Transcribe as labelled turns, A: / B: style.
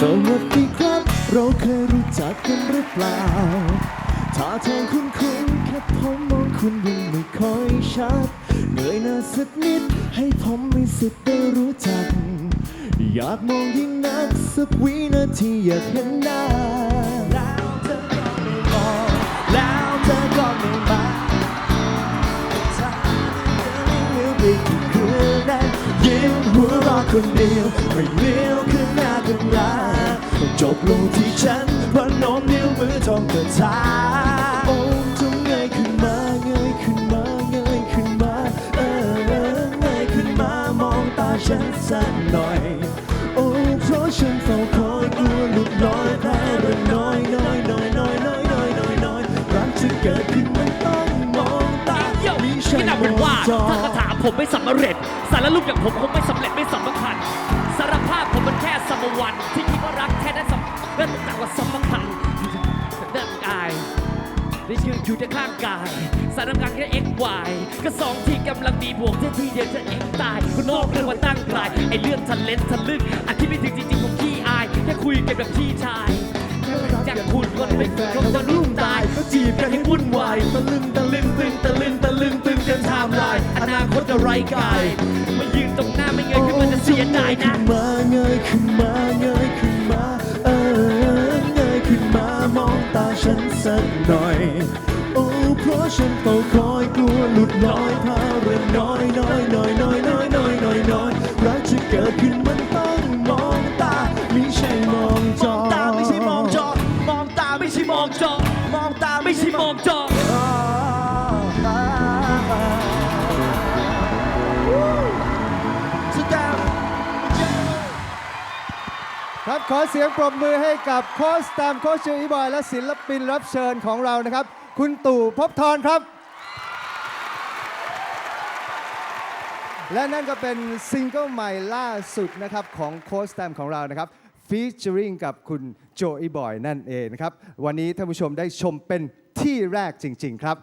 A: สวัสดีครับ เราเคยรู้จักกันหรือเปล่าถ้าทางคุณคุณแค่ผมมองคุณยังไม่ค่อยชัดเงยหน้าสักนิด ให้ผมมีสิทธิ์ได้รู้จัก อยากมองยิ่งนักสักวินาทีอยากเห็นหน้า แล้วเธอก็ไม่มองแล้วเธอก็ไม่มาถ้าเลี้ยวไปกี่คืนนั้นยิ้มหัวเราะคนเดียวไม่เลี้ยวขึ้น หน้าขึ้นหลังจบลงที่ฉันพนมนิ้วมือทองคาถาโอ้จงเงยขึ้นมาเงยขึ้นมาเงยขึ้นมาเออเงยขึ้นมามองตาฉันสักหน่อย โอ้เพราะฉันเฝ้าคอยกลัวหลุดลอยแพ้เรื่องน้อยน้อยน้อยน้อยน้อยน้อยน้อยน้อยรักจะเกิดขึ้นมันต้องมองตา
B: เยี่ยม
A: มีฉั
B: ที่
A: น
B: นำเป็นว่าถ้าคาถาผมไม่สำเร็จสารรูปอย่างผมคงไม่สำเร็จไม่สำคัญ สมวันที่คิดว่ารักแค่นั้สำเรื่องต่างกว่าสำคัญอยู่ที่ร่างกายได้ยืนอยู่ในข้างกาย สารการแค่ x y ก็สองที่กำลังดีบวกที่ทีเดียวจะเอ็กตายคุณนอกเรื่องว่าตั้งกลายไอเรื่องทันเลนทันลึกอธิไม่ถึงจริงๆผมขี้อายแค่คุยกันแบบพี่ชายจากคุณคนเป็นแฟนจะรุ่งตายก็จีบกันให้วุ่นวายตะลึงตะลึงตึงตะลึงตะลึงตึงกันไทม์ไลน์อนาคตจะไร้กาย สั
A: กหน่อย โอ้เพราะฉันเฝ้าคอยกลัวหลุดลอยพาเรื่องน้อยน้อยน้อยน้อย
C: ครับขอเสียงปรบมือให้กับโค้ชตามโค้ชเชออีบอยและศิลปินรับเชิญของเรานะครับ คุณตู่ภพบทรครับ และนั่นก็เป็นซิงเกิลใหม่ล่าสุดนะครับของโค้ชแตมของเรานะครับฟีเจอริงกับคุณโจอีบอยนั่นเองนะครับ วันนี้ท่านผู้ชมได้ชมเป็นที่แรกจริง ๆ ครับ